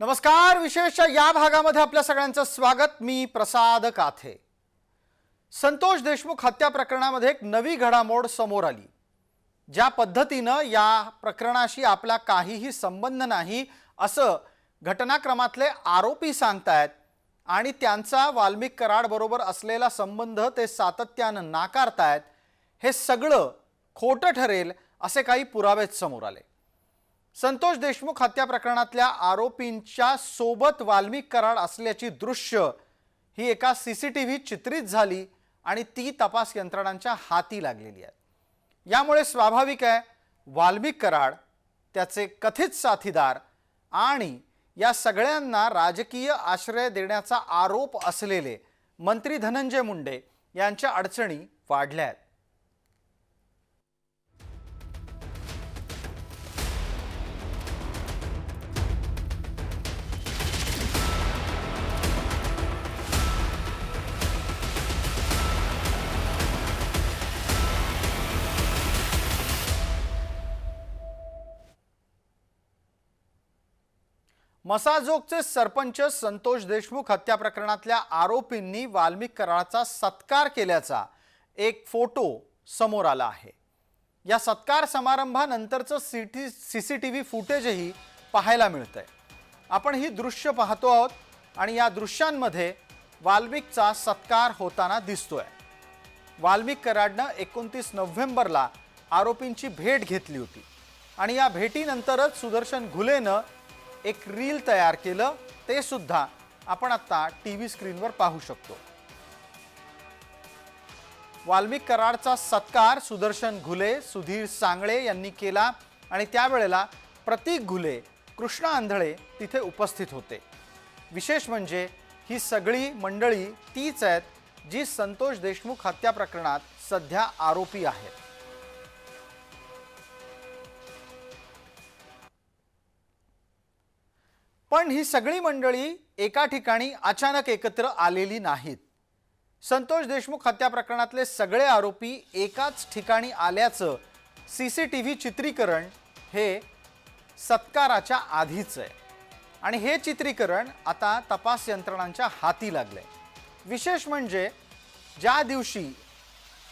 नमस्कार विशेष या भागामध्ये आपल्या सगळ्यांचं स्वागत. मी प्रसाद काथे. संतोष देशमुख हत्या प्रकरणामध्ये एक नवी घडामोड समोर आली. ज्या पद्धतीनं या प्रकरणाशी आपला काहीही संबंध नाही असं घटनाक्रमातले आरोपी सांगतायत आणि त्यांचा वाल्मिक कराडबरोबर असलेला संबंध ते सातत्यानं नाकारतायत हे सगळं खोटं ठरेल असे काही पुरावेच समोर आले. संतोष देशमुख हत्या प्रकरणातल्या आरोपींच्या सोबत वाल्मिक कराड असल्याची दृश्य ही एका सी सी टी व्ही चित्रित झाली आणि ती तपास यंत्रणांच्या हाती लागलेली आहे. यामुळे स्वाभाविक आहे वाल्मिक कराड त्याचे कथित साथीदार आणि या सगळ्यांना राजकीय आश्रय देण्याचा आरोप असलेले मंत्री धनंजय मुंडे यांच्या अडचणी वाढल्या आहेत. मसाजोगचे सरपंच संतोष देशमुख हत्या प्रकरणातल्या आरोपींनी वाल्मिक कराळचा सत्कार केल्याचा एक फोटो समोर आला आहे. या सत्कार समारंभानंतरचं city C C T V फुटेजही पाहायला मिळतंय. आपण ही दृश्य पाहतो आहोत आणि या दृश्यांमध्ये वाल्मिकचा सत्कार होताना दिसतोय. वाल्मिक कराडनं एकोणतीस नोव्हेंबरला आरोपींची भेट घेतली होती. आणि या भेटीनंतरच सुदर्शन घुलेनं एक रील तयार केलं ते सुद्धा आपण आता टी व्ही स्क्रीनवर पाहू शकतो. वाल्मिक कराडचा सत्कार सुदर्शन घुले सुधीर सांगळे यांनी केला आणि त्यावेळेला प्रतीक घुले कृष्णा आंधळे तिथे उपस्थित होते. विशेष म्हणजे ही सगळी मंडळी तीच आहेत जी संतोष देशमुख हत्या प्रकरणात सध्या आरोपी आहेत. पण ही सगळी मंडळी एका ठिकाणी अचानक एकत्र आलेली नाहीत. संतोष देशमुख हत्या प्रकरणातले सगळे आरोपी एकाच ठिकाणी आल्याचं सी सी टी व्ही चित्रीकरण हे सत्काराच्या आधीच आहे. आणि हे चित्रीकरण आता तपास यंत्रणांच्या हाती लागलं आहे विशेष म्हणजे ज्या दिवशी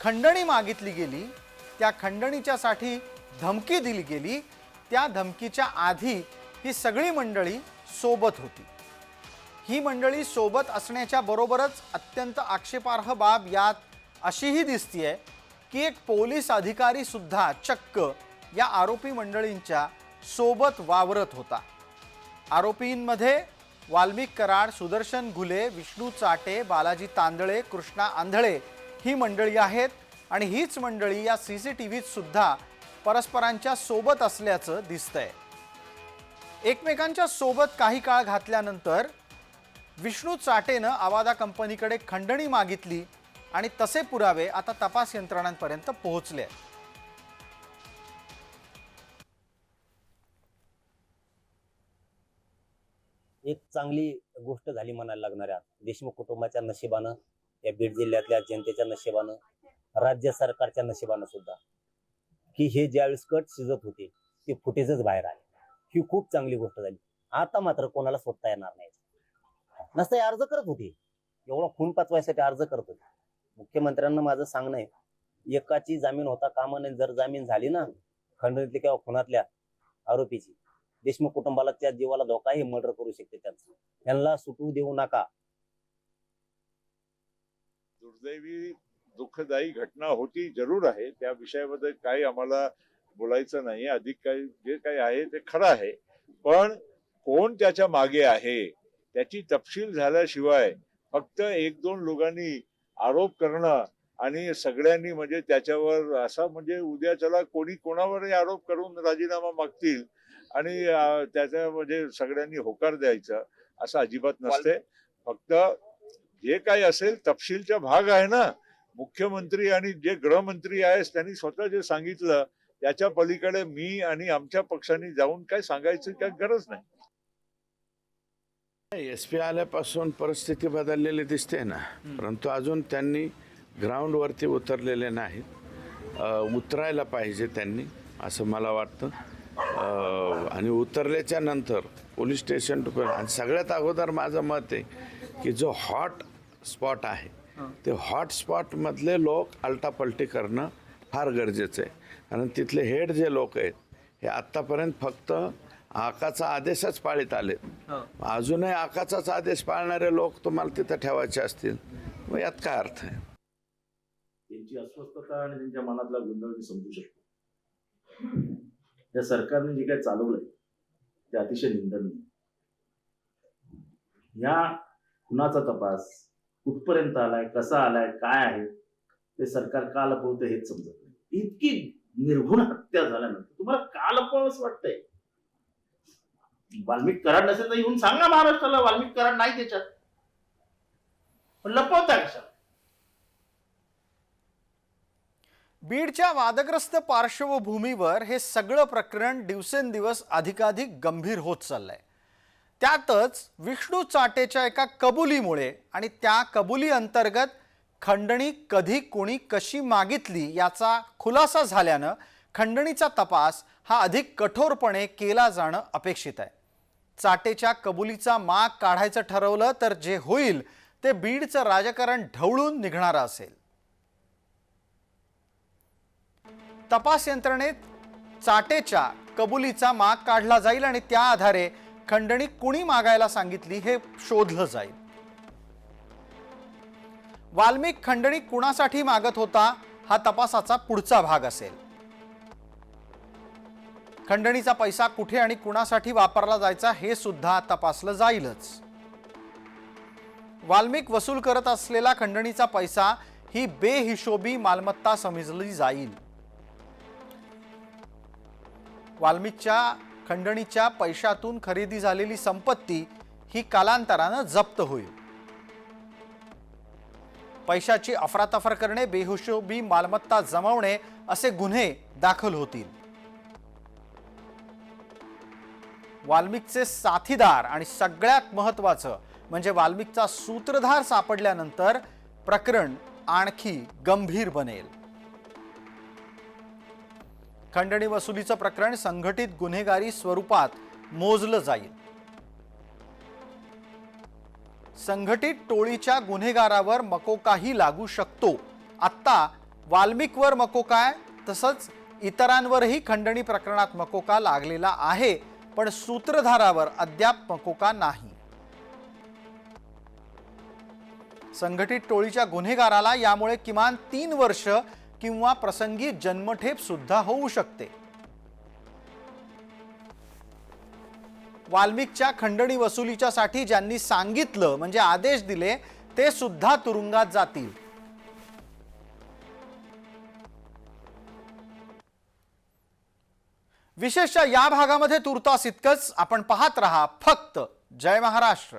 खंडणी मागितली गेली त्या खंडणीच्यासाठी धमकी दिली गेली त्या धमकीच्या आधी ही सगळी मंडळी सोबत होती. ही मंडळी सोबत असण्याच्या बरोबरच अत्यंत आक्षेपार्ह बाब यात अशीही दिसतीये की एक पोलीस अधिकारी सुद्धा चक्क या आरोपी मंडळींच्या सोबत वावरत होता. आरोपींमध्ये वाल्मिक कराड सुदर्शन घुले विष्णू चाटे बालाजी तांदळे कृष्णा आंधळे ही मंडळी आहेत आणि हीच मंडळी या सी सी टी व्हीत सुद्धा परस्परांच्या सोबत असल्याचं दिसतंय. एकमेकांच्या सोबत काही काळ घातल्यानंतर विष्णू चाटेनं आवादा कंपनीकडे खंडणी मागितली आणि तसे पुरावे आता तपास यंत्रणांपर्यंत पोहोचले आहेत. एक चांगली गोष्ट झाली म्हणायला लागणाऱ्या देशमुख कुटुंबाच्या नशिबानं या बीड जिल्ह्यातल्या जनतेच्या नशिबानं राज्य सरकारच्या नशिबानं सुद्धा की हे ज्यावेळेस कट शिजत होते ते फुटेजच बाहेर आले ही खूप चांगली गोष्ट झाली. आता मात्र कोणाला सोडता येणार नाही. नसता अर्ज करत होते. एवढा खून पाचवायसाठी अर्ज करत होते. मुख्यमंत्र्यांना माझं सांगणं आहे. एकाची जामीन होता कामा नये. जर जामीन झाली ना खंडणीतल्या किंवा खुनातल्या आरोपीची देशमुख कुटुंबाला त्या जीवाला धोकाही मर्डर करू शकते त्यांचं. त्यांना सुटू देऊ नका. दुर्दैवी दुःखदायी घटना होती जरूर आहे. त्या विषयाबद्दल काही आम्हाला बोलायचं नाही. अधिक काही जे काही आहे ते खरं आहे. पण कोण त्याच्यामागे आहे त्याची तपशील झाल्याशिवाय फक्त एक दोन लोकांनी आरोप करणं आणि सगळ्यांनी म्हणजे त्याच्यावर असा म्हणजे उद्या चला कोणी कोणावरही आरोप करून राजीनामा मागतील आणि त्याच्या म्हणजे सगळ्यांनी होकार द्यायचा असं अजिबात नसते. फक्त जे काही असेल तपशीलचा भाग आहे ना मुख्यमंत्री आणि जे गृहमंत्री आहेत त्यांनी स्वतः जे सांगितलं त्याच्या पलीकडे मी आणि आमच्या पक्षाने जाऊन काय सांगायची काय गरज नाही. एस पी आल्यापासून परिस्थिती बदललेली दिसते ना. परंतु अजून त्यांनी ग्राउंडवरती उतरलेले नाहीत. उतरायला पाहिजे त्यांनी असं मला वाटतं. आणि उतरल्याच्या नंतर पोलीस स्टेशन टू आणि सगळ्यात अगोदर माझं मत आहे की जो हॉट स्पॉट आहे ते हॉट स्पॉटमधले लोक आलटापलटी करणं फार गरजेचं आहे. कारण तिथले हेड जे लोक आहेत हे आत्तापर्यंत फक्त आकाचा आदेशच पाळीत आलेत. अजूनही आकाचाच आदेश पाळणारे लोक तुम्हाला तिथं ठेवायचे असतील. मग यात काय अर्थ आहे? त्यांची अस्वस्थता आणि त्यांच्या मनातला गोंधळ मी समजू शकतो. या सरकारने जे काय चालवलंय ते अतिशय निंदनीय. ह्या खुनाचा तपास कुठपर्यंत आलाय कसा आलाय काय आहे ते सरकार का लपवतं हेच समजत नाही. इतकी निर्घुण हत्या झाल्यानंतर तुम्हाला का वाटतंय. वाल्मिक कराड नसेल तर येऊन सांगा महाराष्ट्राला वाल्मिक कराड नाही त्याच्यात. पण लपवता कशा बीडच्या वादग्रस्त पार्श्वभूमीवर हे सगळं प्रकरण दिवसेंदिवस अधिकाधिक गंभीर होत चाललंय. त्यातच विष्णू चाटेच्या एका कबुलीमुळे आणि त्या कबुली अंतर्गत खंडणी कधी कोणी कशी मागितली याचा खुलासा झाल्यानं खंडणीचा तपास हा अधिक कठोरपणे केला जाणं अपेक्षित आहे. चाटेच्या कबुलीचा माग काढायचं ठरवलं तर जे होईल ते बीडचं राजकारण ढवळून निघणारं असेल. तपास यंत्रणेत चाटेच्या कबुलीचा माग काढला जाईल आणि त्या आधारे खंडणी कुणी मागायला सांगितली हे शोधलं जाईल. वाल्मिक खंडणी कुणासाठी मागत होता हा तपासाचा पुढचा भाग असेल. खंडणीचा पैसा कुठे आणि कुणासाठी वापरला जायचा हे सुद्धा तपासलं जाईलच. वाल्मिक वसूल करत असलेला खंडणीचा पैसा ही बेहिशोबी मालमत्ता समजली जाईल. वाल्मिकच्या खंडणीच्या पैशातून खरेदी झालेली संपत्ती ही कालांतरानं जप्त होईल. पैशाची अफरातफर करणे बेहुशोबी मालमत्ता जमवणे असे गुन्हे दाखल होतील. वाल्मिकचे साथीदार आणि सगळ्यात महत्वाचं म्हणजे वाल्मिकचा सूत्रधार सापडल्यानंतर प्रकरण आणखी गंभीर बनेल. खंडणी वसुलीचं प्रकरण संघटित गुन्हेगारी स्वरूपात मोजलं जाईल. संघटित टोळीच्या गुन्हेगारावर मकोकाही लागू शकतो. आत्ता वाल्मिकवर मकोका तसंच इतरांवरही खंडणी प्रकरणात मकोका लागलेला आहे पण सूत्रधारावर अद्याप मकोका नाही. संघटित टोळीच्या गुन्हेगाराला यामुळे किमान तीन वर्ष किंवा प्रसंगी जन्मठेप सुद्धा होऊ शकते. वाल्मिकच्या खंडणी वसुलीच्या साठी ज्यांनी सांगितलं म्हणजे आदेश दिले ते सुद्धा तुरुंगात जातील. विशेषतः या भागामध्ये तुर्तास इतकंच आपण पाहत रहा. फक्त जय महाराष्ट्र.